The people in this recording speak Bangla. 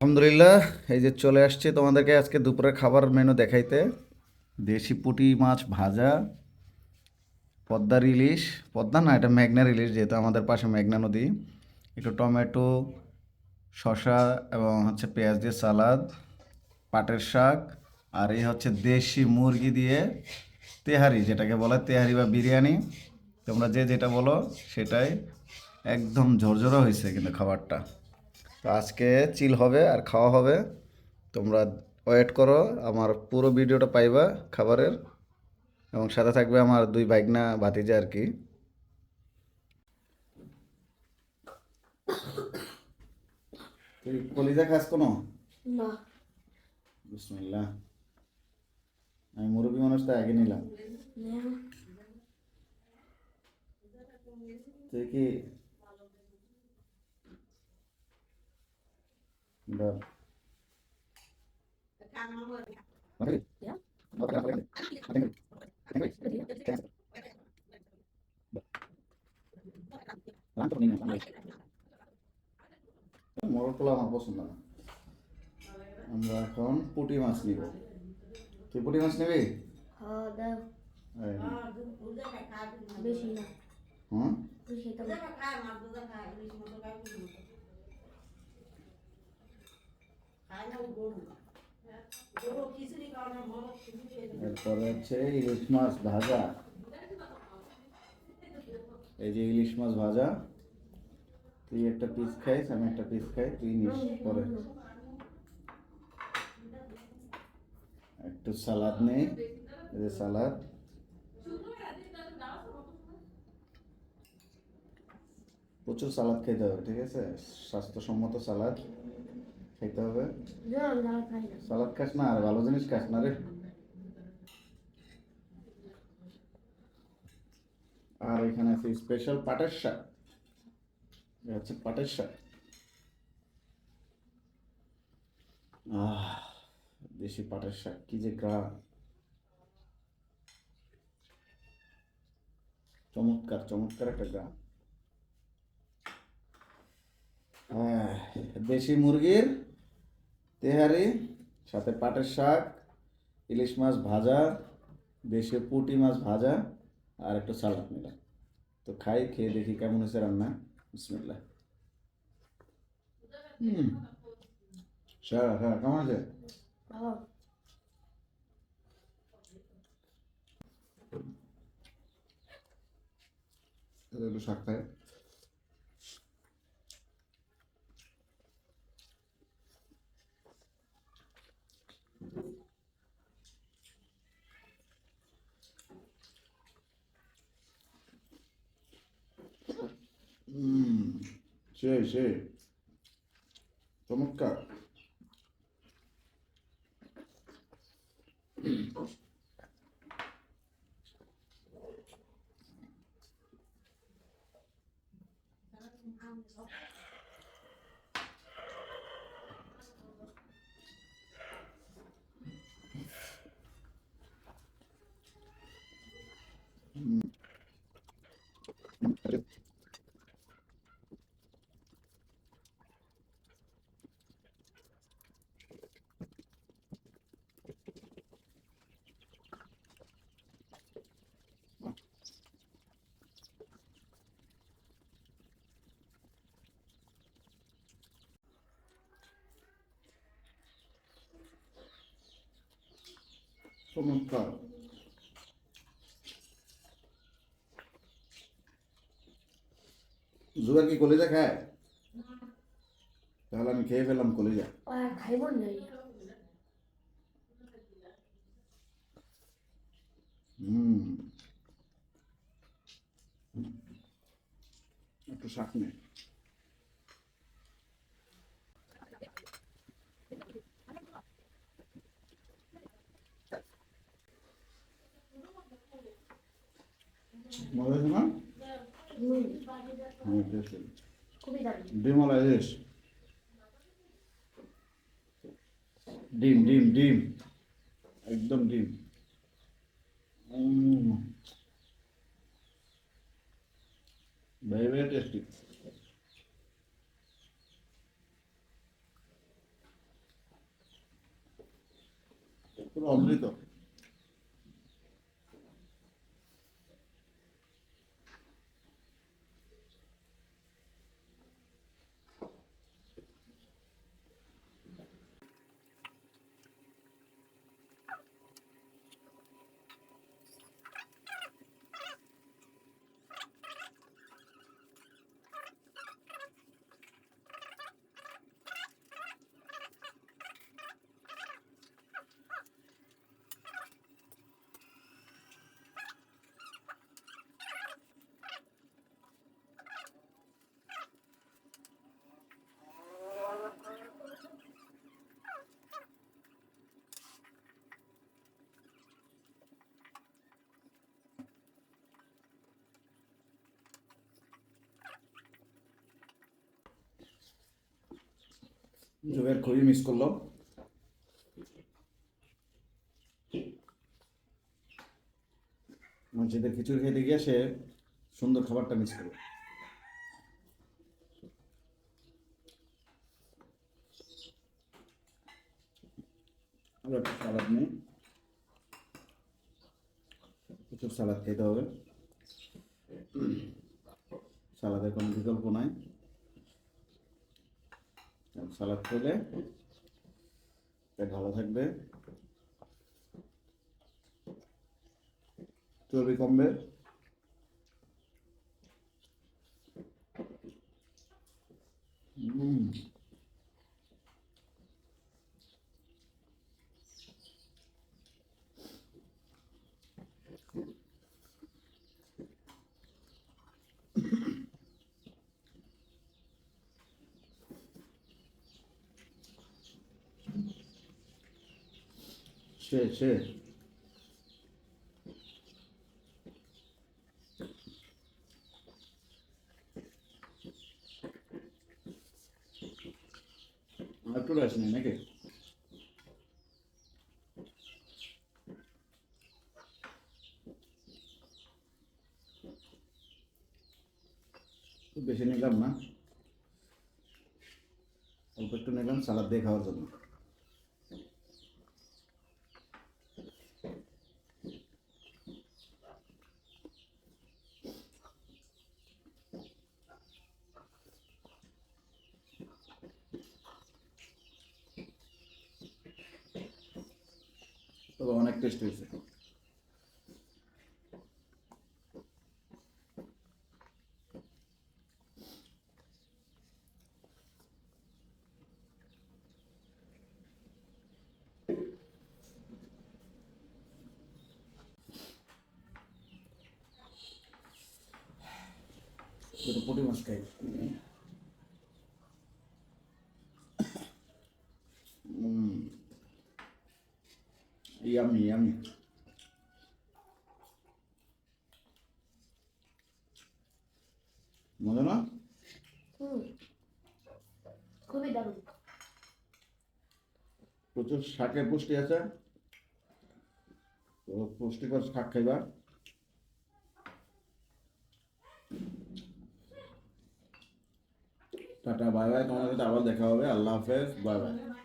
আলহামদুলিল্লাহ, এই যে চলে আসছে তোমাদেরকে আজকে দুপুরের খাবার মেনু দেখাইতে। দেশি পুঁটি মাছ ভাজা, পদ্মার ইলিশ, পদ্মা না, এটা মেঘনার ইলিশ, যেহেতু আমাদের পাশে মেঘনা নদী। একটু টমেটো, শসা এবং হচ্ছে পেঁয়াজ দিয়ে সালাদ, পাটের শাক, আর এই হচ্ছে দেশি মুরগি দিয়ে তেহারি, যেটাকে বলে তেহারি বা বিরিয়ানি। তোমরা যে যেটা বলো, সেটাই একদম ঝরঝরা হয়েছে কিন্তু খাবারটা। তো আজকে চিল হবে আর খাওয়া হবে। তোমরা ওয়েট করো আমার পুরো ভিডিওটা পাইবা খাবারের। এবং সাথে থাকবে আমার দুই বাইকনা ভাতিজা আর কি। তুই কলিজা খাস কোনো? না। বিসমিল্লাহ। আমি মুরব্বী মানুষটা আগে নিলাম। তুই কি বল মোরগ পোলা আমার পছন্দ না আমরা এখন পুঁটি মাছ নিব তুই পুঁটি মাছ নিবি খাওয়া দাও এই নে। বেশি না হুম বেশি তো এরপরে হচ্ছে ইলিশ মাছ ভাজা। এই যে ইলিশ মাছ ভাজা, তুই একটা পিস খাইস, আমি একটা পিস খাই, তুই নিস পরে। একটু সালাদ নেই এই যে সালাদ। প্রচুর সালাদ খেতে হবে, ঠিক আছে? স্বাস্থ্যসম্মত সালাদ। খেতে হবে? সালাদ খাস না? আর ভালো জিনিস খাস না রে। আর এখানে আছে স্পেশাল পাটের শাক। হচ্ছে পাটের শাক। আহ দেশি পাটের শাক কি যে গ্রাম। চমৎকার চমৎকার একটা গ্রাম। হ্যাঁ দেশি মুরগির তেহারি সাথে পাটের শাক ইলিশ মাছ ভাজা দেশীয় পুঁটি মাছ ভাজা আর একটু সালাদ নিলাম তো খাই খেয়ে দেখি কেমন হয়েছে রান্না। বিসমিল্লাহ। হুম। স্যার হ্যাঁ কেমন আছে? একটু শাক খাই। Sí, sí. Toma acá. চমৎকার জুয়ার কি কলিজা খায়? তাহলে আমি খেয়ে ফেললাম কলিজা। আর খাইব না। হুম। একটু শাক নে। ডিমলা ইলিশ ডিম ডিম ডিম। একদম ডিম। ভেরি ভেরি টেস্টি পুরো অমৃত। জুবের খুবই মিস করল মসজিদের খিচুড়ি খেতে গিয়ে সে সুন্দর খাবারটা মিস করল। সালাদ নেই। প্রচুর সালাদ খেতে হবে। সালাদের কোনো বিকল্প নাই। সালাদ খেলে ভালো থাকবে। চর্বি কমবে। সে সে আর একটু রয়েছে না নাকি খুব বেশি নিলাম না অল্প একটু নিলাম সালাদ দিয়ে খাওয়ার জন্য তবে অনেক টেস্ট হয়েছে দুটো ইয়ামি ইয়ামি মজা না খুবই দারুণ। প্রচুর শাকের পুষ্টি আছে। তো পুষ্টিকর শাক খাইবা। Tata bye bye. তোমাদের সাথে আবার দেখা হবে। আল্লাহ হাফেজ। Bye bye.